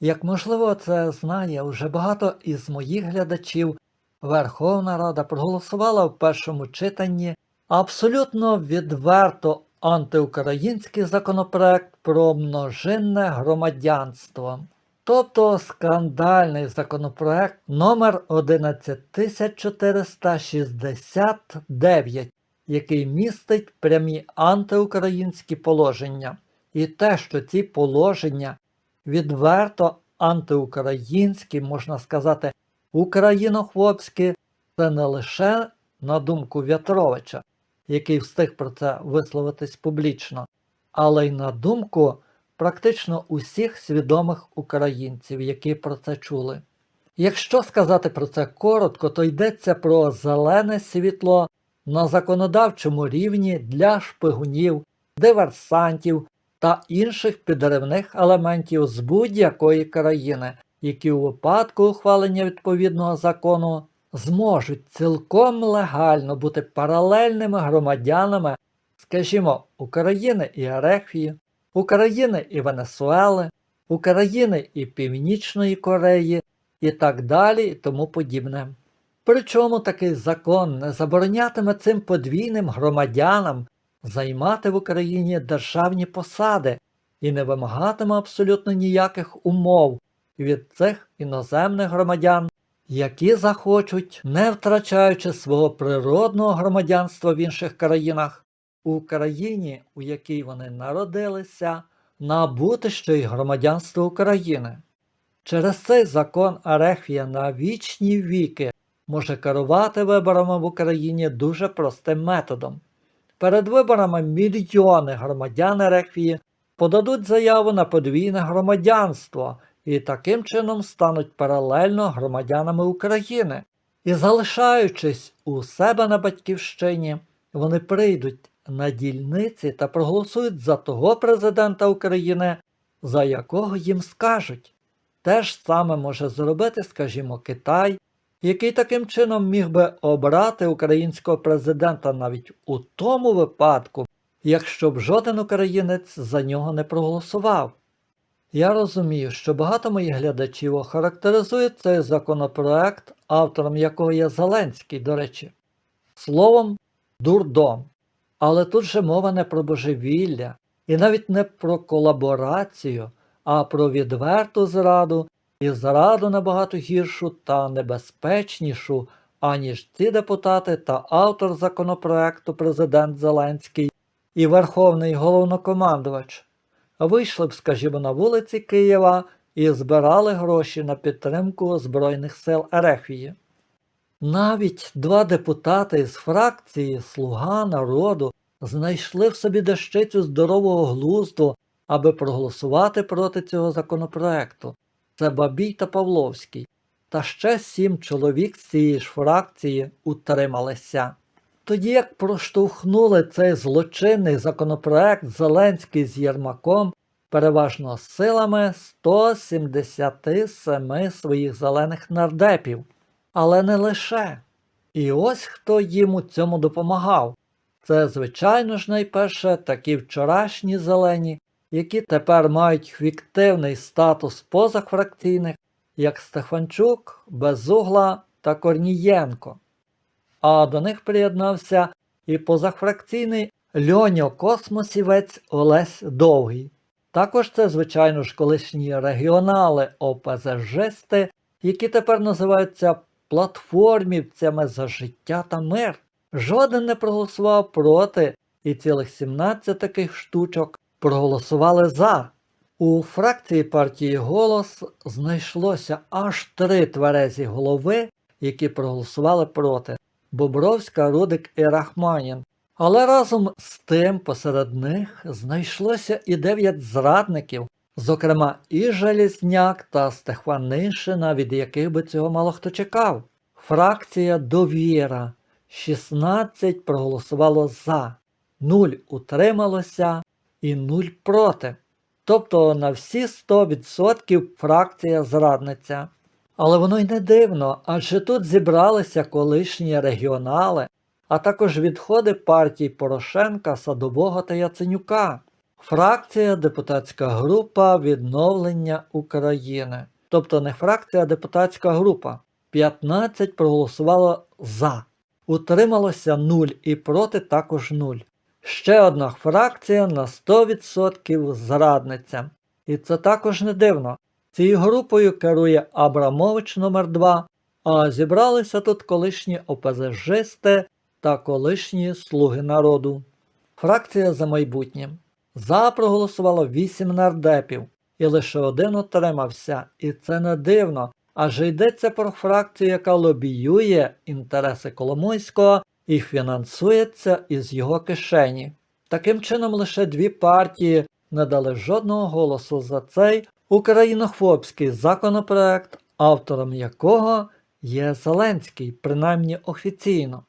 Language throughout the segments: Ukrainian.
Як можливо, це знає уже багато із моїх глядачів, Верховна Рада проголосувала в першому читанні абсолютно відверто антиукраїнський законопроект про множинне громадянство. Тобто скандальний законопроект номер 11469, який містить прямі антиукраїнські положення. І те, що ці положення відверто антиукраїнські, можна сказати, українохлопські, це не лише на думку В'ятровича, який встиг про це висловитись публічно, але й на думку практично усіх свідомих українців, які про це чули. Якщо сказати про це коротко, то йдеться про зелене світло на законодавчому рівні для шпигунів, диверсантів та інших підривних елементів з будь-якої країни, які у випадку ухвалення відповідного закону зможуть цілком легально бути паралельними громадянами, скажімо, України і Ерефії, України і Венесуели, України і Північної Кореї і так далі і тому подібне. Причому такий закон не заборонятиме цим подвійним громадянам займати в Україні державні посади і не вимагатиме абсолютно ніяких умов від цих іноземних громадян, які захочуть, не втрачаючи свого природного громадянства в інших країнах, у країні, у якій вони народилися, набути ще й громадянство України. Через цей закон Арехвія на вічні віки може керувати виборами в Україні дуже простим методом. Перед виборами мільйони громадян Ерефії подадуть заяву на подвійне громадянство і таким чином стануть паралельно громадянами України. І залишаючись у себе на батьківщині, вони прийдуть на дільниці та проголосують за того президента України, за якого їм скажуть. Те ж саме може зробити, скажімо, Китай, який таким чином міг би обрати українського президента навіть у тому випадку, якщо б жоден українець за нього не проголосував. Я розумію, що багато моїх глядачів охарактеризують цей законопроект, автором якого є Зеленський, до речі, словом дурдом. Але тут же мова не про божевілля і навіть не про колаборацію, а про відверту зраду і зраду набагато гіршу та небезпечнішу, аніж ці депутати та автор законопроекту президент Зеленський і Верховний головнокомандувач вийшли б, скажімо, на вулиці Києва і збирали гроші на підтримку Збройних сил Ерефії. Навіть два депутати із фракції Слуга народу знайшли в собі дещицю здорового глузду, аби проголосувати проти цього законопроекту. Це Бабій та Павловський. Та ще сім чоловік з цієї ж фракції утрималися. Тоді як проштовхнули цей злочинний законопроект Зеленський з Єрмаком, переважно силами 177 своїх зелених нардепів. Але не лише. І ось хто їм у цьому допомагав. Це, звичайно ж, найперше такі вчорашні зелені, які тепер мають фіктивний статус позафракційних, як Стефанчук, Безугла та Корнієнко. А до них приєднався і позафракційний Льоньо Космосівець Олесь Довгий. Також це, звичайно ж, колишні регіонали ОПЗЖисти, які тепер називаються платформівцями за життя та мир. Жоден не проголосував проти, і цілих 17 таких штучок проголосували за. У фракції партії Голос знайшлося аж три тверезі голови, які проголосували проти Бобровська, Рудик і Рахманін. Але разом з тим посеред них знайшлося і дев'ять зрадників, зокрема і Желізняк та Стехванишина, від яких би цього мало хто чекав. Фракція Довіра 16 проголосувало за, 0 утрималося і 0 проти. Тобто на всі 100% фракція зрадниця. Але воно й не дивно, адже тут зібралися колишні регіонали, а також відходи партій Порошенка, Садового та Яценюка. Фракція депутатська група відновлення України. Тобто не фракція, а депутатська група. 15 проголосувало за. Утрималося 0 і проти також 0. Ще одна фракція на 100% зрадниця. І це також не дивно. Цією групою керує Абрамович номер 2 а зібралися тут колишні ОПЗЖисти та колишні слуги народу. Фракція за майбутнє. За проголосувало 8 нардепів, і лише один утримався, і це не дивно, адже йдеться про фракцію, яка лобіює інтереси Коломойського і фінансується із його кишені. Таким чином, лише дві партії не дали жодного голосу за цей українофобський законопроект, автором якого є Зеленський, принаймні офіційно.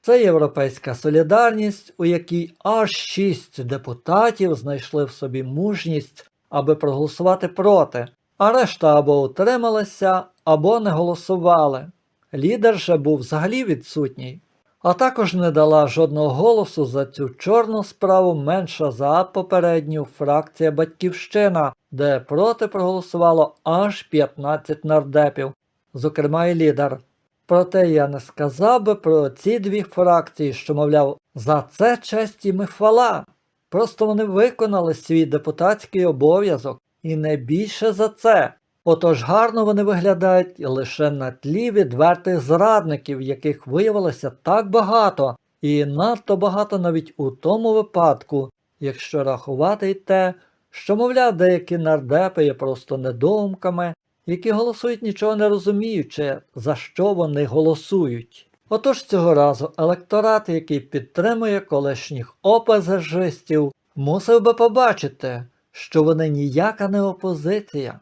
Це Європейська солідарність, у якій аж шість депутатів знайшли в собі мужність, аби проголосувати проти, а решта або утрималися, або не голосували. Лідер же був взагалі відсутній, а також не дала жодного голосу за цю чорну справу менша за попередню фракція Батьківщина, де проти проголосувало аж 15 нардепів, зокрема і лідер. Проте я не сказав би про ці дві фракції, що, мовляв, за це честь їм і хвала. Просто вони виконали свій депутатський обов'язок і не більше за це. Отож гарно вони виглядають лише на тлі відвертих зрадників, яких виявилося так багато, і надто багато навіть у тому випадку, якщо рахувати й те, що, мовляв, деякі нардепи є просто недоумками, які голосують нічого не розуміючи, за що вони голосують. Отож цього разу електорат, який підтримує колишніх ОПЗЖистів, мусив би побачити, що вони ніяка не опозиція,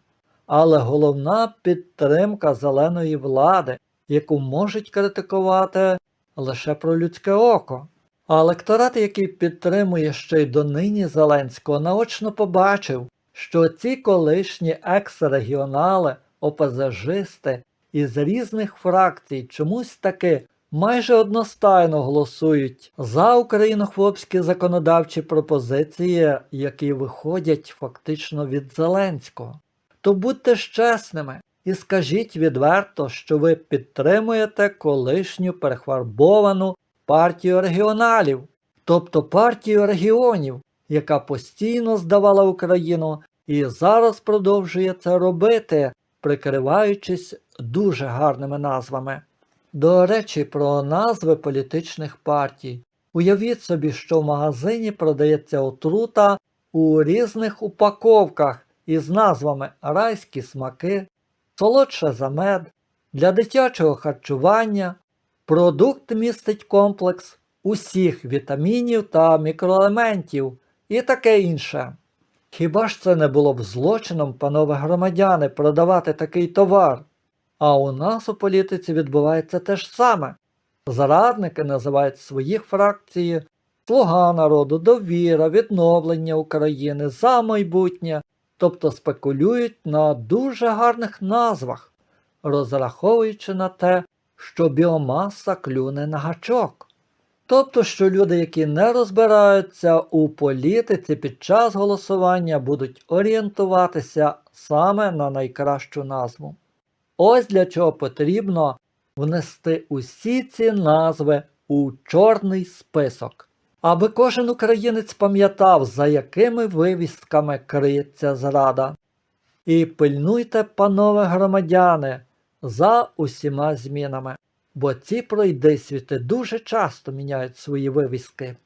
але головна підтримка зеленої влади, яку можуть критикувати лише про людське око. А електорат, який підтримує ще й донині Зеленського, наочно побачив, що ці колишні екс-регіонали, ОПЗЖисти із різних фракцій чомусь таки майже одностайно голосують за українохлопські законодавчі пропозиції, які виходять фактично від Зеленського. То будьте ж чесними і скажіть відверто, що ви підтримуєте колишню перехварбовану партію регіоналів, тобто партію регіонів, яка постійно здавала Україну і зараз продовжує це робити, прикриваючись дуже гарними назвами. До речі, про назви політичних партій. Уявіть собі, що в магазині продається отрута у різних упаковках із назвами райські смаки, солодше за мед, для дитячого харчування. Продукт містить комплекс усіх вітамінів та мікроелементів і таке інше. Хіба ж це не було б злочином, панове громадяни, продавати такий товар? А у нас у політиці відбувається те ж саме. Зрадники називають своїх фракції Слуга народу, довіра, відновлення України за майбутнє, тобто спекулюють на дуже гарних назвах, розраховуючи на те, що біомаса клюне на гачок. Тобто, що люди, які не розбираються у політиці під час голосування, будуть орієнтуватися саме на найкращу назву. Ось для чого потрібно внести усі ці назви у чорний список, аби кожен українець пам'ятав, за якими вивістками криється зрада. І пильнуйте, панове громадяни, за усіма змінами бо ці пройдисвіти дуже часто міняють свої вивіски.